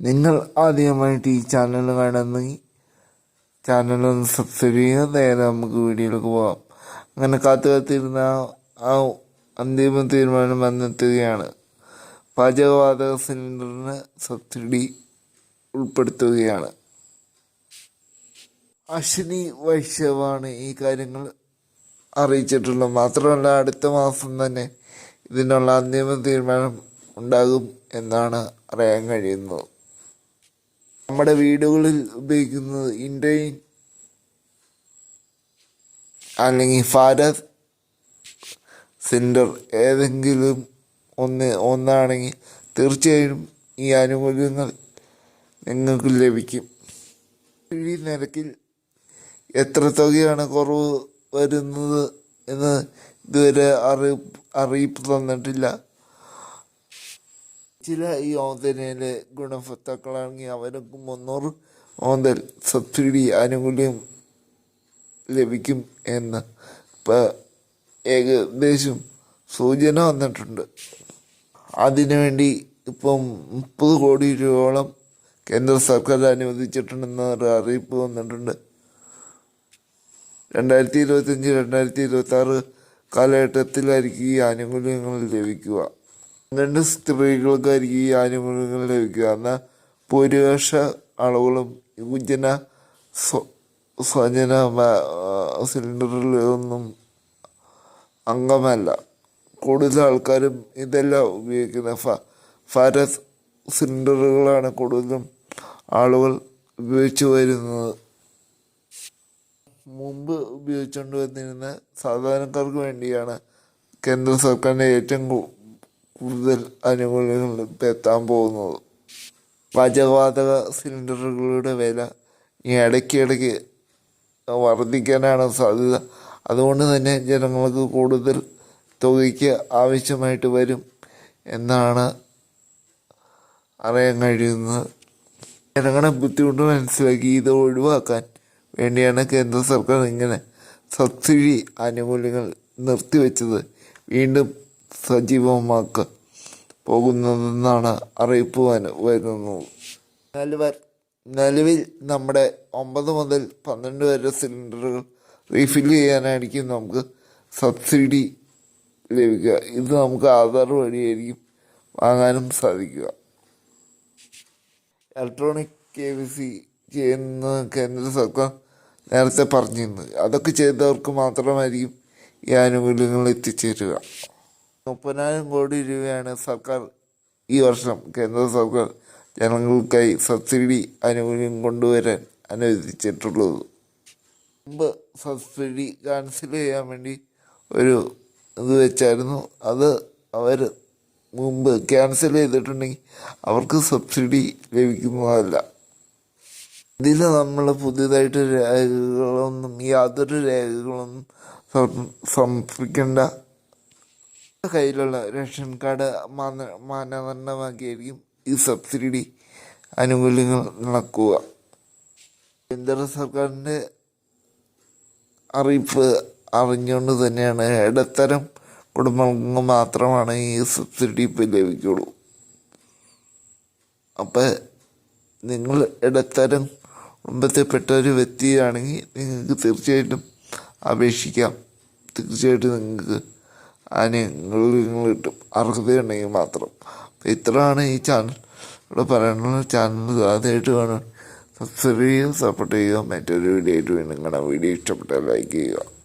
നിങ്ങൾ ആദ്യമായിട്ട് ഈ ചാനൽ കാണുന്നെങ്കിൽ ചാനൽ ഒന്ന് സബ്സ്ക്രൈബ് ചെയ്യുക നേരെ നമുക്ക് വീഡിയോയിലേക്ക് പോകാം അങ്ങനെ കാത്തു കാത്തിരുന്ന ആ അന്തിമ തീരുമാനം വന്നെത്തുകയാണ്. പാചകവാതക സിലിണ്ടറിന് സബ്സിഡി ഉൾപ്പെടുത്തുകയാണ്. അശ്വിനി വൈശ്യവാണ് ഈ കാര്യങ്ങൾ അറിയിച്ചിട്ടുള്ളത്. മാത്രമല്ല അടുത്ത മാസം തന്നെ ഇതിനുള്ള അന്തിമ തീരുമാനം ഉണ്ടാകും എന്നാണ് അറിയാൻ കഴിയുന്നത്. നമ്മുടെ വീടുകളിൽ ഉപയോഗിക്കുന്നത് ഇൻഡൈൻ അല്ലെങ്കിൽ ഫാരസ് സെന്റർ ഏതെങ്കിലും ഒന്ന് ഒന്നാണെങ്കിൽ തീർച്ചയായും ഈ ആനുകൂല്യങ്ങൾ നിങ്ങൾക്ക് ലഭിക്കും. ഈ നിരക്കിൽ എത്ര തുകയാണ് കുറവ് വരുന്നത് എന്ന് ഇതുവരെ അറിയിപ്പ് അറിയിപ്പ് തന്നിട്ടില്ല. ചില ഈ ഓന്തനയിലെ ഗുണഭോക്താക്കളാണെങ്കിൽ അവർക്ക് മുന്നൂറ് ഓന്തൽ സബ്സിഡി ആനുകൂല്യം ലഭിക്കും എന്ന് ഏകദേശം സൂചന വന്നിട്ടുണ്ട്. അതിനുവേണ്ടി ഇപ്പം മുപ്പത് കോടി രൂപയോളം കേന്ദ്ര സർക്കാർ അനുവദിച്ചിട്ടുണ്ടെന്ന ഒരു അറിയിപ്പ് വന്നിട്ടുണ്ട്. രണ്ടായിരത്തി ഇരുപത്തഞ്ച് രണ്ടായിരത്തി ഇരുപത്തി ആറ് കാലഘട്ടത്തിലായിരിക്കും ഈ ആനുകൂല്യങ്ങൾ ലഭിക്കുക. രണ്ട് സ്ത്രീകൾക്കായിരിക്കും ഈ ആനുകൂല്യങ്ങൾ ലഭിക്കുക. എന്നാൽ ഭൂരിപക്ഷ ആളുകളും യുവജന സ്വ- സ്വജന സിലിണ്ടറിലൊന്നും അംഗമല്ല. കൂടുതൽ ആൾക്കാരും ഇതെല്ലാം ഉപയോഗിക്കുന്ന ഫ ഫാരസ് സിലിണ്ടറുകളാണ് കൂടുതലും ആളുകൾ ഉപയോഗിച്ചു വരുന്നത്. മുമ്പ് ഉപയോഗിച്ചുകൊണ്ട് വന്നിരുന്ന സാധാരണക്കാർക്ക് വേണ്ടിയാണ് കേന്ദ്ര സർക്കാരിന്റെ ഏറ്റവും കൂടുതൽ എത്താൻ പോകുന്നത്. പാചകവാതക സിലിണ്ടറുകളുടെ വില ഇടയ്ക്കിടയ്ക്ക് വർദ്ധിക്കാനാണ് സാധ്യത. അതുകൊണ്ട് തന്നെ ജനങ്ങൾക്ക് കൂടുതൽ തുകയ്ക്ക് ആവശ്യമായിട്ട് വരും എന്നാണ് അറിയാൻ കഴിയുന്നത്. ജനങ്ങളെ ബുദ്ധിമുട്ട് മനസ്സിലാക്കി ഇത് ഒഴിവാക്കാൻ വേണ്ടിയാണ് കേന്ദ്ര സർക്കാർ ഇങ്ങനെ സബ്സിഡി ആനുകൂല്യങ്ങൾ നിർത്തിവെച്ചത്. വീണ്ടും സജീവമാക്ക പോകുന്നതെന്നാണ് അറിയിപ്പ് വരുന്നത് നിലവർ നിലവിൽ നമ്മുടെ ഒമ്പത് മുതൽ പന്ത്രണ്ട് വരെ സിലിണ്ടറുകൾ റീഫിൽ ചെയ്യാനായിരിക്കും നമുക്ക് സബ്സിഡി ലഭിക്കുക. ഇത് നമുക്ക് ആധാർ വഴിയായിരിക്കും വാങ്ങാനും സാധിക്കുക. ഇലക്ട്രോണിക് കെ വി സി ചെയ്യുന്ന കേന്ദ്ര സർക്കാർ നേരത്തെ പറഞ്ഞിരുന്നു. അതൊക്കെ ചെയ്തവർക്ക് മാത്രമായിരിക്കും ഈ ആനുകൂല്യങ്ങൾ എത്തിച്ചേരുക. മുപ്പതിനായിരം കോടി രൂപയാണ് സർക്കാർ ഈ വർഷം കേന്ദ്ര സർക്കാർ ജനങ്ങൾക്കായി സബ്സിഡി ആനുകൂല്യം കൊണ്ടുവരാൻ അനുവദിച്ചിട്ടുള്ളത്. മുമ്പ് സബ്സിഡി ക്യാൻസൽ ചെയ്യാൻ വേണ്ടി ഒരു ഇത് വെച്ചായിരുന്നു. അത് അവർ മുമ്പ് ക്യാൻസൽ ചെയ്തിട്ടുണ്ടെങ്കിൽ അവർക്ക് സബ്സിഡി ലഭിക്കുന്നതല്ല. ഇതിൽ നമ്മൾ പുതിയതായിട്ട് രേഖകളൊന്നും യാതൊരു രേഖകളൊന്നും സമർപ്പിക്കേണ്ട കയ്യിലുള്ള റേഷൻ കാർഡ് മാന മാനദണ്ഡമാക്കിയായിരിക്കും ഈ സബ്സിഡി ആനുകൂല്യങ്ങൾ നടക്കുക. കേന്ദ്ര സർക്കാരിന്റെ അറിയിപ്പ് അറിഞ്ഞുകൊണ്ട് തന്നെയാണ് ഇടത്തരം കുടുംബങ്ങൾക്ക് മാത്രമാണ് ഈ സബ്സിഡി ഇപ്പം ലഭിക്കുള്ളൂ അപ്പം നിങ്ങൾ ഇടത്തരം കുടുംബത്തിൽപ്പെട്ട ഒരു വ്യക്തിയാണെങ്കിൽ നിങ്ങൾക്ക് തീർച്ചയായിട്ടും അപേക്ഷിക്കാം. തീർച്ചയായിട്ടും നിങ്ങൾക്ക് ആനുകൂല്യങ്ങൾ കിട്ടും. അർഹതയുണ്ടെങ്കിൽ മാത്രം. ഇത്രയാണ് ഈ ചാനൽ. ഇവിടെ പറയാനുള്ള ചാനൽ ആദ്യമായിട്ട് കാണാൻ സബ്സ്ക്രൈബ് ചെയ്യുക സപ്പോർട്ട് ചെയ്യുക. മറ്റൊരു വീഡിയോ ആയിട്ട് വീണ്ടും കാണാം. വീഡിയോ ഇഷ്ടപ്പെട്ടാൽ ലൈക്ക് ചെയ്യുക.